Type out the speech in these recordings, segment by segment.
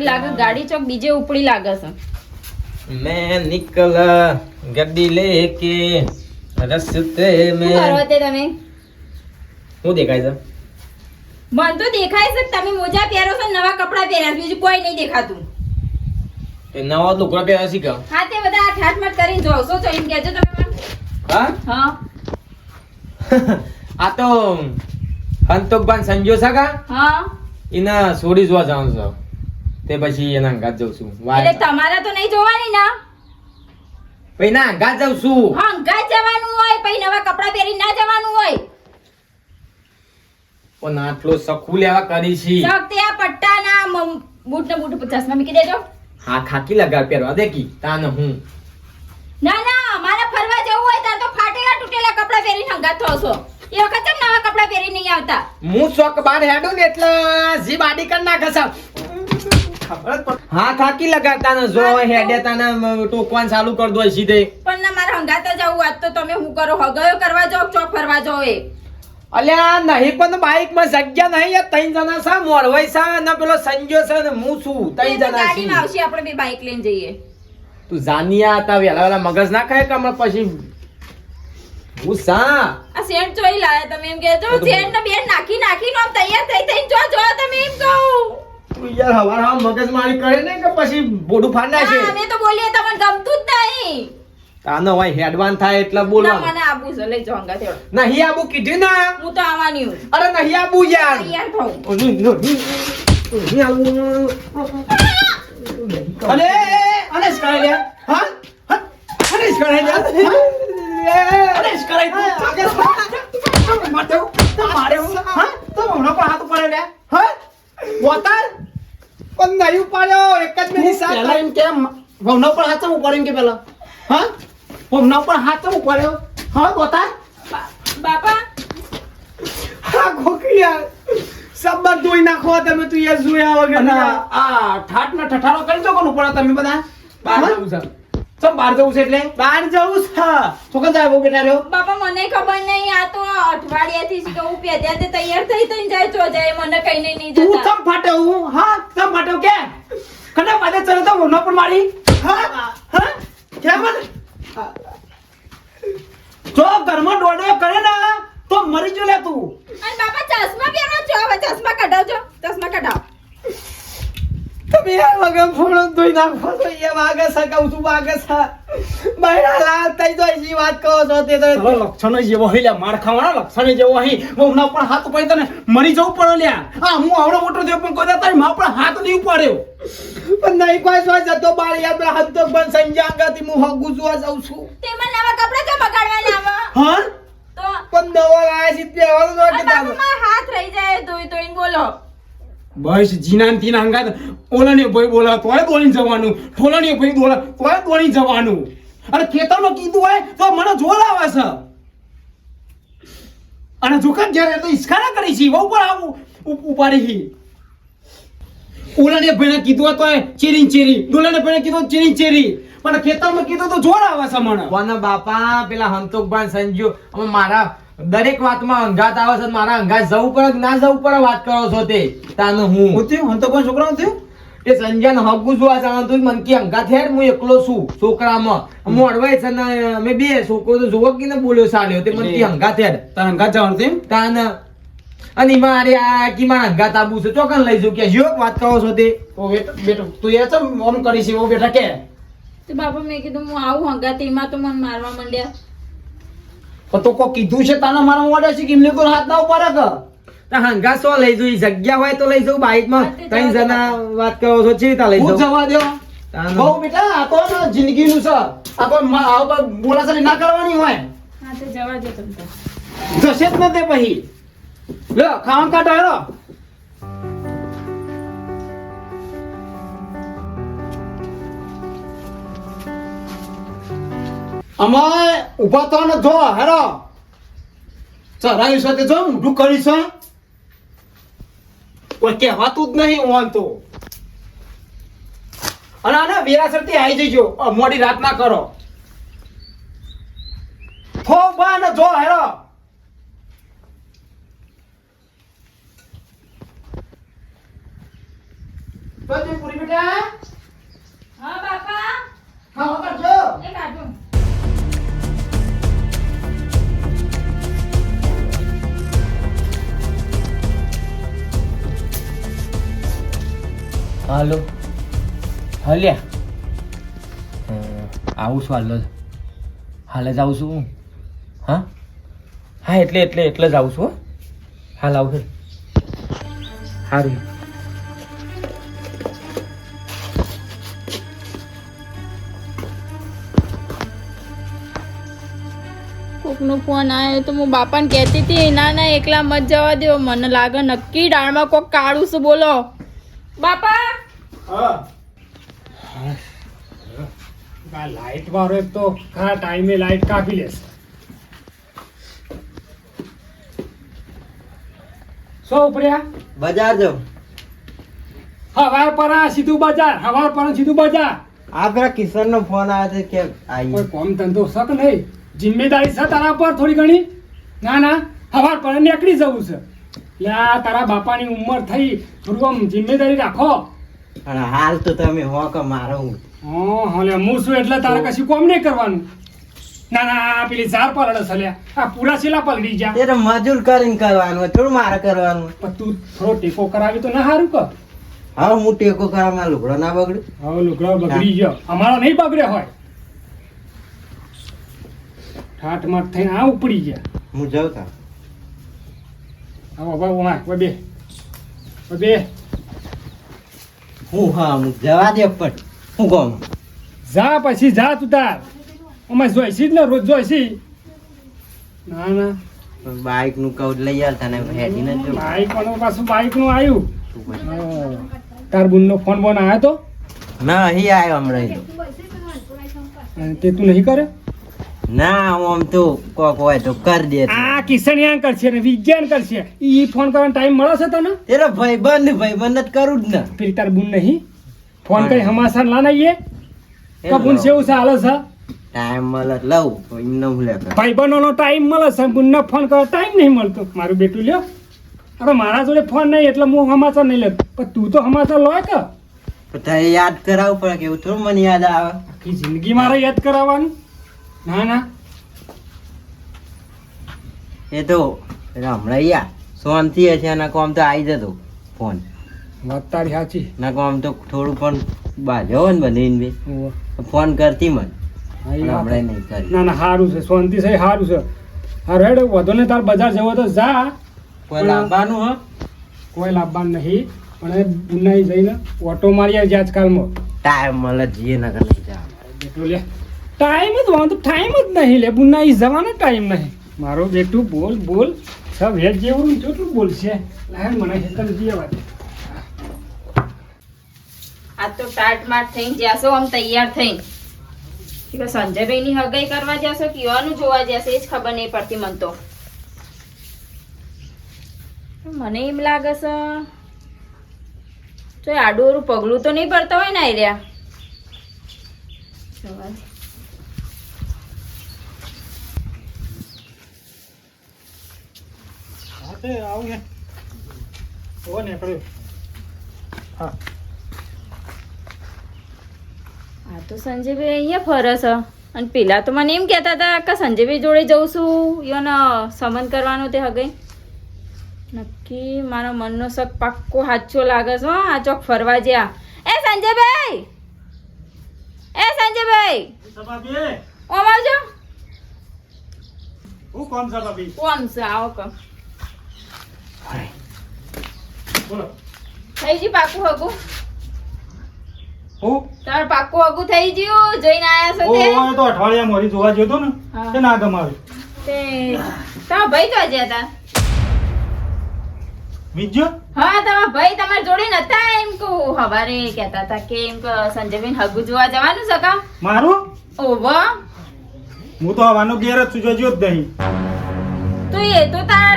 ઉપડી લાગે ગાડી ચોક બીજે ઉપડી લાગે છે. મેં નિકલ ગડી લેકે રસ્તે મેં. શું કરો તે તમે? હું દેખાય છે? મન તો દેખાય છે તમે મોજા પહેરો છો નવા કપડા પહેર્યા છે બીજું કોઈ નહીં દેખાતું. એ નવા લુગડા પહેર્યા છે કે? હા તે બધા આઠ હાથ મત કરીને જોશો તો એમ કહેજો તમે હા? હા. આ તો સંતોકભાન સંજો છે કા? હા. એના સોડી જોવા જવાનું છે. તે પછી એના અંગાત જઉં છું. એટલે તમારે તો નહીં જોવાની ના? ભાઈ ના અંગાત જઉં છું. હા અંગાત જવાનું હોય પછી નવા કપડાં પહેરી ના જવાનું હોય. પણ આટલો સખું લેવા કરી છી. શક્તિ આ પટ્ટાના બૂટ ને બૂટ ચશ્મા મૂકી દેજો. હા ખાકી લગા પહેરવા દેખી તાન હું. ના ના મારે ફરવા જવું હોય ત્યારે તો ફાટેલા તૂટેલા કપડા પહેરીને હંગાત થશો એ વખત નવા કપડા પહેરી નહીં આવતા? હું શોક બાર હેડું ને એટલે જી બાડી કર નાખે છે. ખબર હા ખાકી લગાડતા ને જો હેડે ને ટોકવાન ચાલુ કર દો સીધે. પણ ના મારે હંગાતા જવું આજ તો તમે હું કરો? હગયો કરવા જાઓ ચો ફરવા જાવ એ? અલ્યા નહીં પણ બાઈકમાં જગ્યા નહીં યાર ત્રણ જણા છે મોરવાઈ સા ને પેલો સંજો છે ને હું છું ત્રણ જણા ગાડીમાં છીએ. આવશે આપણે બે બાઈક લઈને જઈએ. તું જાનિયા હતા વેલા વેલા મગજ ના ખાય કમળ પછી? હું સા આ સેન્ટ જોઈ લાયા તમે એમ કહેજો સેન્ટ ને બેન નાખી નાખીને નો તૈયાર થઈ થઈ જો જો તમે એમ કહું. તું યાર હવાર હવા મગજ મારી કરે ને કે પછી બોડું ફાડ નાખે અમે તો બોલીએ તમને ગમતું જ નહીં. કાનો હોય હેડવાન થાય એટલે ના મને આબુ છે લઈ જાઓ હંગાત નહીં આબુ કીધું ના. હું તો આવવાની હું અરે નહીં આબુ યાર. યાર ભાઉ. નહીં આબુ અરે અરે જ કરાય હા? અરે જ કરાય અરે જ તું. મારે હું? હા? તો હમણાં પણ હાથ ઉપર લે. હા? વતાર? પણ નહીં ઉપાડ્યો એક જ તું પહેલા એમ કેમ હમણાં પણ હાથ ઉપાડ્યો એમ કે પેલા. હા? હમણાં પણ હાથ ઉપાડ્યો. હા બોતા બા- બાપા. હા ખોખિયા સબર ધોઈ નાખો તમે તું યે જોયા વગર આ ઠાટ ના ઠઠારો કરી દો કોણ ઉપર તમે બધા? બહાર ચમ બહાર જવું છે એટલે? બહાર જવું છે. તો જાય બહુ બેટા રહ્યો બાપા મને ખબર નહીં આ તો અઠવાડિયાથી થી કે હું પેદ્યા તે તૈયાર થઈ થઈ જાય ચો જાય મને કઈ નહીં નહીં તું જતા. ચમ ફાટે હું? હા? ચમ ફાટે કે કને પાછે ચડે તો ન પણ મારી? હા? હા? કેમ જો ઘરમાં દોડો કરે ને તો મરી જો લે તું. અને બાપા ચશ્મા પહેરો છો? હવે ચશ્મા કઢાવજો. ચશ્મા કઢાવ. યાર વગર ફોડો ધોઈ નાખો. તો એ વાગે છે કહું છું વાગે છે. બહેરા લાલ થઈ તો એજી વાત કહો છો તે તો. લક્ષણ જેવો હઈ લે માર ખાવાના લક્ષણ જેવો હઈ હું હમણાં પણ હાથ પડી તને મરી જવું પડે લ્યા. આ હું આવડો મોટો થયો પણ કોઈ તારી માં પણ હાથ નહીં ઉપાડ્યો. પણ નહીં કોઈ સોય જતો બાર યાર પેલા હંતો પણ સંજાંગાથી હું હગુ જોવા જાઉં છું. તેમાં નવા કપડાં જો બગાડવાના આવા હા? તો પણ દવા લાયા છે પહેરવાનું તો કે હાથ રહી જાય ધોઈ ધોઈને બોલો. બસ જીનાન તીના હંગાત. ઓલાને ભાઈ બોલા તોય બોલીને જવાનું. ઠોલાને ભાઈ બોલા તોય બોલીને જવાનું. અને ખેતરમાં કીધું હોય તો મને જોર આવે છે. અને જોકર જ્યારે તો ઈશ્કારા કરી છે બહુ પણ આવું ઉપાડી છે. ઓલાને ભાઈને કીધું હોય તોય ચેરી ચેરી. ડોલાને ભાઈને કીધું ચેરી ચેરી. પણ ખેતરમાં કીધું તો જોર આવે છે મને. કોના બાપા? પેલા હંતોકભાન સંજુ. મારા દરેક વાતમાં અંગાત આવે છે મારા અંગાત જવું પડે ના જવું પડે વાત કરો છો તે તાનું હું. હું થયું? હું તો કોઈ છોકરો થયું? એ સંજયન હગું જોવા જવાનું તું મન કે અંગાત હેડ હું એકલો છું છોકરામાં. હું અડવાય છે ને અમે બે છોકરો તો જોવો કે બોલ્યો સાલ્યો તે મન કે અંગાત હેડ. તાર હંગાત જવાનું થયું? એમ? તાન અને મારે આ કી મારા અંગાત આબુ છે ચોકન લઈ જઉં કે જો વાત કરો છો તે. ઓ બેટો બેટો તું એ ચમ ઓમ કરી છે ઓ બેટા કે? તો બાપા મેં કીધું હું આવું હંગાત એમાં તો મન મારવા માંડ્યા. તો કો કીધું છે તાના મારા મોડે છે કિમલી એમને હાથ ના ઉપર કે તા હંગાત સો લઈ જઉં જગ્યા હોય તો લઈ જઉં બાઈકમાં ત્રણ જણા વાત કરો છો ચી તા લઈ હું જઉં? જવા દો બહુ બેટા આ તો જિંદગી નું છે. આ કોઈ કોઈ ના કરવાની હોય. હા તો જવા દો તમે તો. જશે જ ન તે પછી. લો ખાવાનું કાઢો અમાય ઊભા તો ને જો, હેરો. ચરાયું સાથે જો, ઊંધું કરી છે કોઈ કહેવાતું જ નહીં ઓન તો. અને આને વેરાસરથી આવી જજો મોડી રાત ના કરો. બા ને જો, હેરો. પૂરી બેટા. હાલો. હલ્યા? આવું છું હાલ જ. હાલ જ આવું છું હું. હા? હા એટલે એટલે એટલે જ આવું છું હો. હાલ આવું છું. સારું કોકનો ફોન આવ્યો તો હું બાપાને કહેતી હતી ના ના એકલા મત જવા દો મને લાગે નક્કી ડાળમાં કોક કાળું છું બોલો. બાપા! હા. લાઈટ વાળો એક તો ખરા ટાઈમે લાઈટ કાપી લેશે. સો ઉપર્યા? બજાર જો હવાર પર આ સીધું બજાર હવાર પર સીધું બજાર. આ પેલા કિશન નો ફોન આવ્યો છે કે કોઈ કોમ ધંધો શક નહીં. જિમ્મેદારી છે તારા પર થોડી ઘણી? ના ના હવાર પર નીકળી જવું છે. લે તારા બાપાની ઉંમર થઈ થોડું આમ જિમ્મેદારી રાખો. પણ હાલ તો તમે હો કે મારો હું. હા હા છું એટલે તારે કશું કોમ નહીં કરવાનું? ના ના પેલી ઝાર પલડે છે આ પૂરા છેલ્લા પલડી જા એ તો મજૂર કરીને કરવાનું થોડું મારે કરવાનું પણ તું થોડો ટેકો કરાવી તો ના સારું કર. હા હું ટેકો કરવામાં લુગડો ના બગડે. હવે લુગડો બગડી ગયો. અમારો નહીં બગડ્યો હોય. ઠાઠ માઠ થઈને આ ઉપડી ગયા. હું જાઉં તા હવે બે. બે. હું જવા દે પણ. હું કહું જા પછી જા તું તાર. અમે જોઈશી જ ને રોજ જોઈશી. ના ના. બાઈકનું કઉ લઈ આવ તને હેડી ને જો બાઈક પણ પાછું બાઈકનું આવ્યું તાર તાર બુનનો ફોન બોન આવ્યો તો? ના અહીં આવ્યો હમણાં. તે તું નહીં કરે? ના આમ તો કોક હોય તો કર દે આ કિશનિયાન કરશે ને વિજ્ઞાન કરશે. ઈ ફોન કરવાનો ટાઈમ મળે છે તને? તેરો ભાઈ બંધ ભાઈ બંધ જ કરું જ ને. પેલી તાર બુન નહીં. ફોન કરી હમાસા ના નાઈએ કબુન સેવું છે હાલે છે ટાઈમ મળે લઉં એમને હું લે કર. ભાઈ બહેનોનો ટાઈમ મળે છે બુનને ફોન કરવા ટાઈમ નહીં મળતો. મારું બેટું લ્યો. અરે મારા જોડે ફોન નહીં એટલે હું હમાસા નહીં લેતો. પણ તું તો હમાસા લોય કે. તારે યાદ કરાવવું પડે કે એવું થોડું મને યાદ આવે. આખી જિંદગી મારે યાદ કરાવવાનું. ના ના. એ તો યાર શાંતિ હશે એના કોમ તો આવી જતો ફોન. વાત તારી સાચી. ના કોમ તો થોડું પણ હોય ને બધીને બી ફોન કરતી મને. હમણાં નહીં કરી. ના ના સારું છે. શાંતિ છે સારું છે. હા રેડ વધુ ને તાર બજાર જવો તો જા. કોઈ લાવવાનું હો? કોઈ લાભવાન નહીં. પણ એ બુનાઈ જઈને ઓટો મારી આવજે આજકાલમાં. ટાઈમ મળે જીએ ના કરી જા બેટું લે. ટાઈમ જ વાંધો ટાઈમ જ નહીં લે બુનાઈ જવાનો ટાઈમ નહીં. મારો બેટું બોલ બોલ. સબ હેડ જેવું ને કેટલું બોલશે. લાય મને હેતર જીએ વાત આ તો ટાટ માટ થઈ જશો આમ તૈયાર થઈ કે સંજયભાઈ ની હગાઈ કરવા જશો કે યોનું જોવા જશે એ જ ખબર નહીં પડતી મને તો. મને એમ લાગે છે તો આડું પગલું તો નહીં પડતા હોય ને આ હા આવું ને ઓ નીકળ્યો. હા. આ તો સંજયભાઈ અહીંયા ફરે છે. અને પેલા તો મને એમ કહેતા હતા કે સંજયભાઈ જોડે જઉં છું યોને સંબંધ કરવાનો તે હગે. નક્કી મારો મનનો શક પાક્કો સાચો લાગે છે હો, આ ચોક ફરવા જ્યાં. એ સંજયભાઈ! એ સંજયભાઈ! ઓમ આવજો. હું કોમ સાહેબ કોમ છે આવો ક બોલો. થઈ ગયું પાકું હગું? હું? તાર પાકું હગું થઈ ગયું? જોઈને આયા છો તે? ઓ તો અઠવાડિયા મોરી જોવા ગયો ને હા. તે ના ગમાવે તે તારા ભાઈ તો જ્યાં હતા. વિજ્જો હા તમારા ભાઈ તમારા જોડે નતા એમ કહું. હવારે કહેતા હતા કે એમ કે સંજયબેન હગુ જોવા જવાનું છે મારું? ઓવો હું તો હવાનો ઘેર જ જોજો જ નહીં. તો એ તો તાર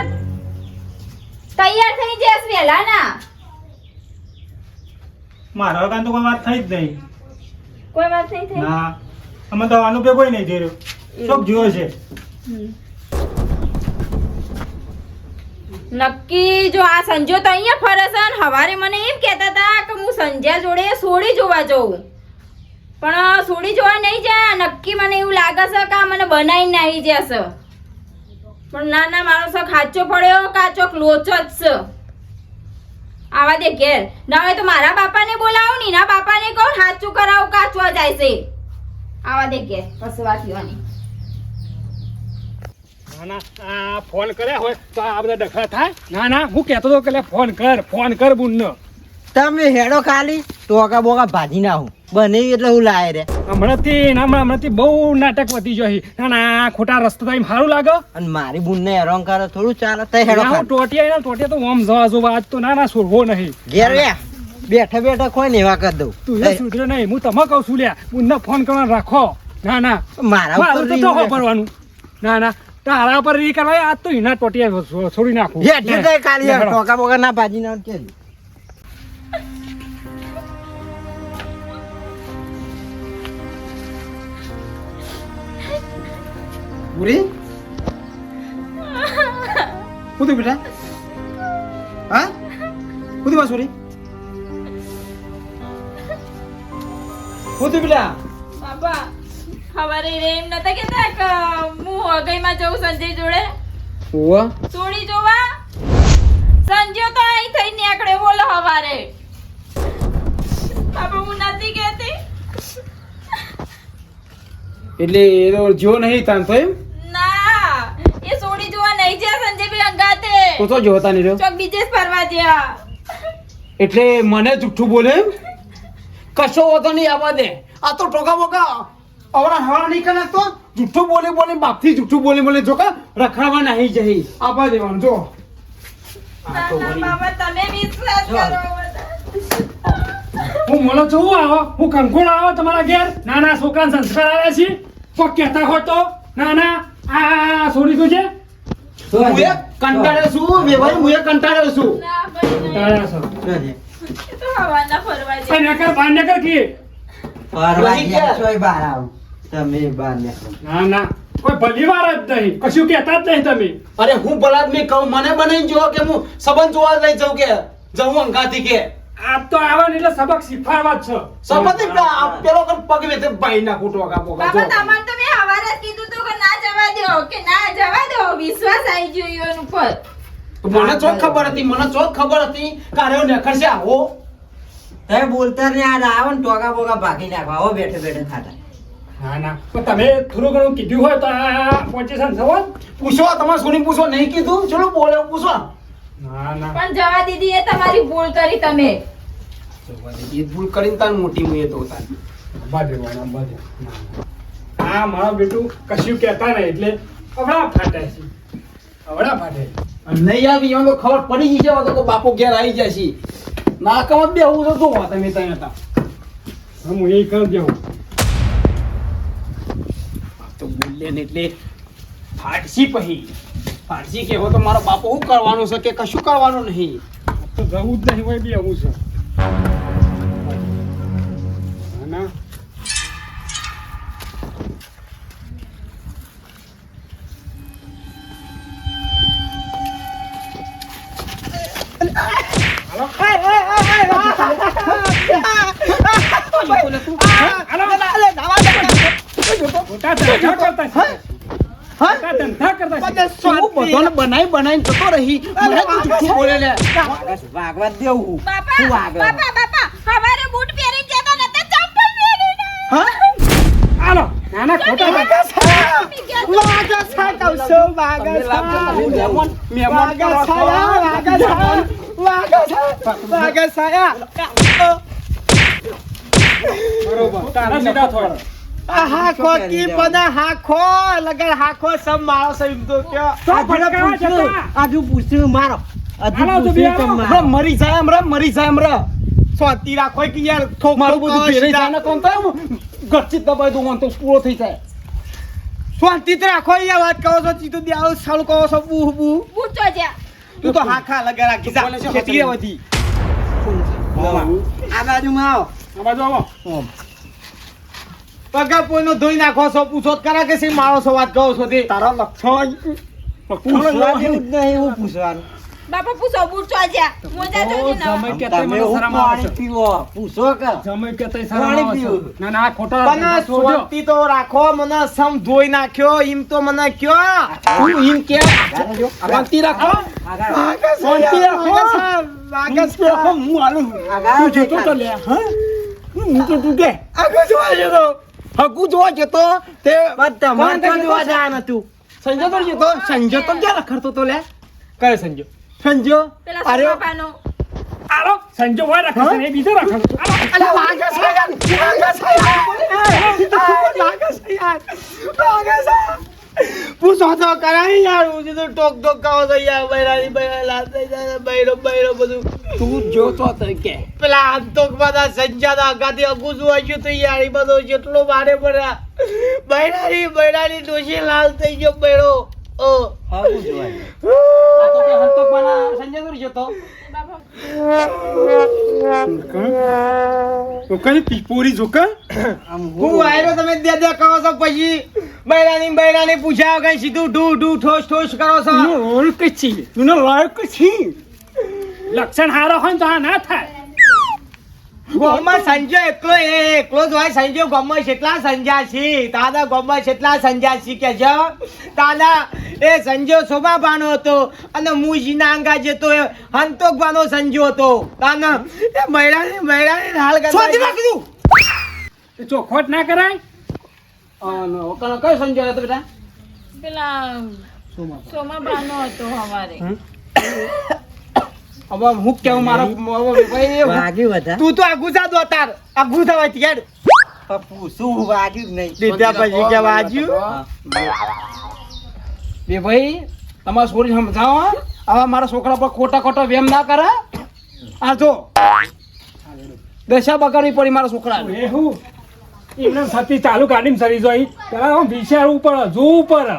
મારા વગર તો કોઈ વાત થઈ જ નહીં. કોઈ વાત નહીં થઈ? ના અમે તો હવાનું કોઈ નહીં જોયો સબ જોયો છે નક્કી જો આ સંજો તો અહીંયા ફરે છે ને હવારે મને એમ કહેતા હતા કે હું સંજ્યા જોડે સોડી જોવા જઉં. પણ સોડી જોવા નહીં જાય. નક્કી મને એવું લાગે છે કે આ મને બનાવીને આવી જશે. પણ ના ના મારો શક સાચો પડ્યો કાચો લોચો જ છે? આવા દે ઘેર. ના હોય તો મારા બાપાને બોલાવો ને એના બાપાને કહું સાચું કરાવો કાચવા જાય છે. આવા દે ઘેર પસવા વાત લેવાની. ના ના આ ફોન કર્યા હોય તો આ બધા ડખા થાય. ના ના હું કહેતો હતો કે ફોન કર ફોન કર બુનનો. તમે હેડો ખાલી ટોકા બોકા ભાજી નાખું. બને એટલે હું લાય રે. હમણાંથી ના હમણાં- હમણાંથી બહુ નાટક વધી જોઈ ના ના ખોટા રસ્તા થાય સારું લાગે. અને મારી બુનને હેરાન કરે થોડું ચાલે તો હું ને ટોટિયા તો ઓમ જવા જોવા આજ તો ના ના છોડવો નહીં. ઘેર બેઠા બેઠા કોઈ ને એવા કરી દઉં. તું એ સુધર્યો નહીં. હું તમે કહું છું લ્યા બુનને ફોન કરવાનો રાખો. ના ના. મારા ઉપર તો ભરવાનું. ના ના. તારા પર રી કરવા આજ તો એના ટોટિયા છોડી નાખું. હેઠે તો ખાલી લે, હેડો. ટોકા બોકા ના ભાજી ના કે પૂરી શું થયું બેટા હા થયું બાસુરી શું થયું બેટા બાબા હવારે રે એમ નતા કેતા કે હું અગઈમાં જઉં સંજય જોડે? ઓવા સોડી જોવા? સંજય તો અહીં થઈ નીકળે બોલો હવારે બાબા હું નથી કહેતી. એટલે એ તો જો નહીં તાન તો એમ ના એ સોડી જોવા નહીં જ્યાં સંજયભાઈ અંગાતે તો તો જોતા નહીં રહ્યો ચોક બીજે ફરવા જ્યા એટલે મને જુઠ્ઠું બોલે કશો હોતો નહીં આવવા દે આ તો ટોકા બોકા અવરા હવા નહીં કરે તો જુઠ્ઠું બોલી બોલી બાપથી જુઠ્ઠું બોલી બોલી જો કા રખડવા નહીં જઈ આપવા દેવાનું જો હું છું હું આવો હું કંકોડ આવો તમારા ઘેર નાના છોકરા સંસ્કાર આવ્યા છે કોઈ કહેતા હોય તો નાના આ સોરી તું છે કંટાળ્યો છું વેવાઈ હું એ કંટાળ્યો છું. ના ભાઈ નહીં. તાળ્યા છો. એ તો હવાના ફરવા આ જ્યાં. નકર બાર નકર કી ફરવા ગયા. ગયા. બહાર આવું. તમે બહાર નીકળો. ના ના. કોઈ ભલી વાર જ નહીં. કશું કહેતા જ નહીં તમે. અરે હું ભલા મેં કહું મને બનાવી જો કે હું સંબંધ જોવા લઈ જાઉં કે જઉં અંગાથી કે. આ તો આવા ને એટલે સબક શીખવાડવા જ છે. સંબંધ એટલે પેલો પગ વેતે ભાઈ નાખું ટોકા બોકા બાબા જો. તમારે તો મેં હવારે કીધું તું કે ના જવા દો કે ના જવા દો વિશ્વાસ આવી ગયો ઈવન ઉપર મને ચોક ખબર હતી મને ચોક ખબર હતી કારે નેખરશે આવો. તમે બોલતા ને આ આવો ને ટોકા બોકા ભાગી નાખવા આવો બેઠે બેઠે ખાતા. ના ના. પણ તમે થોડું ઘણું કીધું હોય તો આ પોઝિશન પૂછો તમારે સોની પૂછો નહીં કીધું? ચલો બોલે પૂછો. ના ના. પણ જવા દીધી એ તમારી ભૂલ કરી તમે. એ ભૂલ કરીને તાર મોટી મુએ તો તાર. અંબા દેવાના, અંબા દેવાના. ના, ના. આ મારો બેટું કશું કહેતા નહીં એટલે અવળા ફાટે છે. અવડા ફાટે અને નહીં આવી એમ તો ખબર પડી ગઈ છે તો બાપુ ઘેર આવી છે. ના કમત બે હું તો જોવા તમે ત્યાં હતા? હું એ કરી દેવું આ તો બોલે ને એટલે ફાટસી પછી. ફાટસી કેવો તો મારો બાપો શું કરવાનું છે કે કશું કરવાનું નહીં? આ તો જવું જ નહીં હોય બી આવું છે. મોટા ધંધા કરતા છે. ધંધા કરતા શું બધાને બનાવી બનાવીને જતો રહી? મને તું જુઠ્ઠું બોલે લે. વાગવા દેવું બાપા બાપા બાપા. હવારે બૂટ પહેરી જતા નતા ચંપલ પહેરીને. હા? હાલો ના ના ખોટા ધંધા. મહેમાન મહેમાન બરોબર તારા સીધા થોડા તો ભટકાવા જતા. હાખો પૂછ્યું મારો. હજુ હાલો તો પૂછ્યું. મારો? મરી જાય એમ મરી જાય એમ રે. રાખો કે યાર ઠોક મારું બધું કરો, જાય ને કોણ થાય ગચ્ચી દબાઈ દઉં તો પૂરો થઈ જાય. શાંતિ જ રાખો યાર વાત કરો છો સીધું દિયાળું સાલું કહો છો બુ બુ. જો. તું તો હાખા લગા રાખી જા ખેતી. આ બાજુમાં આવો. આ બાજુ આવો. પગા કોઈનો ધોઈ નાખો છો પૂછો કરા કે સી મારો છો વાત કહો છો તે? તારા લક્ષણ પૂછવા જેવું જ નહીં એવું પૂછવાનું. બાપા પૂછો બૂટ ચોજ્યા મોજા જોજે ના. જમાઈ કહેતા તમે મને શરમ આવે પીવો. પૂછો કે. જમાઈ કહેતા શરમ આવે ના ના ખોટા પણ ધંધા તો રાખો મને સમ ધોઈ નાખ્યો ઈમ તો મને કયો. હું એમ કે? શાંતિ રાખો. શાંતિ રાખો. શાંતિ રાખો હું હાલું. તું જતો તો લે. હા? હું તો તું કે. આગળ જોવા જતો. હકુ જોવા જતો તે મને તો જોવા જવાનું હતું. સંજો તો જતો સંજો તો ક્યાં રખડતો તો લે? કયો સંજો સંજો અરે આલો સંજો હોય રાખે એ બીજો રાખે છે. વાગે છે વાગે છે યાર વાગે છે યાર. વાગે છે. પૂછો તો કરાય યાર હું તો ટોક ટોક કાવો તો યાર બૈરાની બૈરા લાતે બૈરો બૈરો બધું. તું જોતો તરીકે પેલા તો બધા સંજાના અગાથી અગું જોવા ગયું તો યાર એ બધો જેટલો મારે પડ્યા. બૈરાની બૈરાની દોષી લાલ થઈ ગયો બૈરો. ઓ. હાવું જોવાનું આ તો કે હંતક બના સંજય દૂર જતો. તો પીપોરી જોકા? હું આયરો તમે દે દે કહો છો પછી. બૈરાની બૈરાની પૂછ્યા કઈ સીધું ઢૂ ઢુ ઠોસ ઠોસ કરો છો? તું ઓળખ છી. તું લાયક છી. લક્ષણ હારો હોય તો આ ના થાય. ગામમાં સંજો એકલો એ એકલો જ હોય સંજો ગામમાં કેટલા સંજ્યા છે દાદા ગામમાં કેટલા સંજ્યા છે કે છે દાદા એ સંજો શોભા ભાનો હતો અને હું જીના અંગા જતો હંતોક ભાનો સંજો હતો. તાના એ મહિલાની મહિલાની હાલ શોધી કરતા નાખી ચોખોટ ના કરાય? કયો કયો સંજય હતો બેટા? પેલા સોમાબાનો હતો હવારે. હવે હું કેવું મારો ભાઈ. વાગ્યું તું તો આગુ જા દો તાર. આગુ થવા યાર પૂછું વાગ્યું નહીં. દીધા પછી કે વાગ્યું? બે ભાઈ તમારા છોરી સમજાવો હવે મારા છોકરા પર ખોટા ખોટા વેમ ના કરે? આ જો. દશા બગાડવી પડી મારા છોકરા એ હું? એમને સતી ચાલુ કાઢીને સરી જોઈ. પેલા વિચારવું પડે જોવું પડે.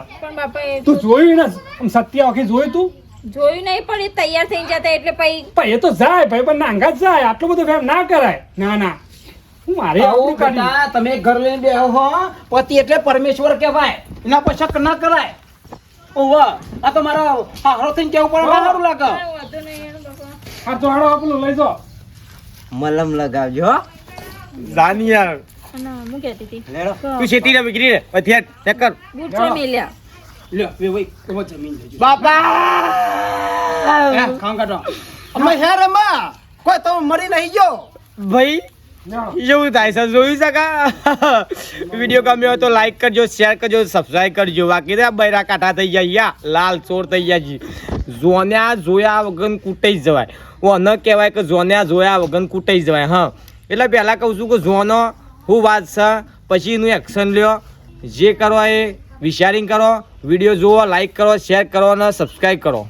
તું જોયું ને? સત્ય આખી જોયું તું? જોયું નહીં પણ એ તૈયાર થઈ જતા એટલે પછી પણ એ તો જાય ભાઈ પણ નાંગા જ જાય. આટલું બધું ફેમ ના કરાય. ના ના. હું મારે આવું આવું તમે ઘર લઈને બેહો હો. પતિ એટલે પરમેશ્વર કહેવાય. એના પર શક ના કરાય. ઓવા આ તો મારા હારો થઈને કેવું પડે સારું લાગે. કાંઈ વાંધો નહીં યાર બાપા. આ તો હાડો આપણું લઈ જો મલમ લગાવજો હો. ના હું કહેતી હતી. તું શેતી ના બગડી રે? પછી ચેક કર. બૂટ મેલ્યા? લે બે ભાઈ એમાં જમીન લેજો. બાપા! ખામ કાઢો. અમે હેર રમા? કોઈ તમે મરી નહીં ગયો? ભાઈ એવું થાય સર જોઈ શકા વીડિયો ગમ્યો હોય તો લાઈક કરજો શેર કરજો સબસ્ક્રાઈબ કરજો. બાકી તો બૈરા કાંઠા થઈ જાય લાલ ચોર થઈ જાય જોન્યા જોયા વગર કૂટાઈ જ જવાય. ઓ ન કહેવાય કે જોન્યા જોયા વગર કૂટાઈ જ જવાય હા. એટલે પહેલાં કહું છું કે જોનો હું વાત છે? પછી એનું એક્શન લ્યો. જે કરો એ વિચારીને કરો. વીડિયો જુઓ લાઈક કરો શેર કરો અને સબસ્ક્રાઈબ કરો.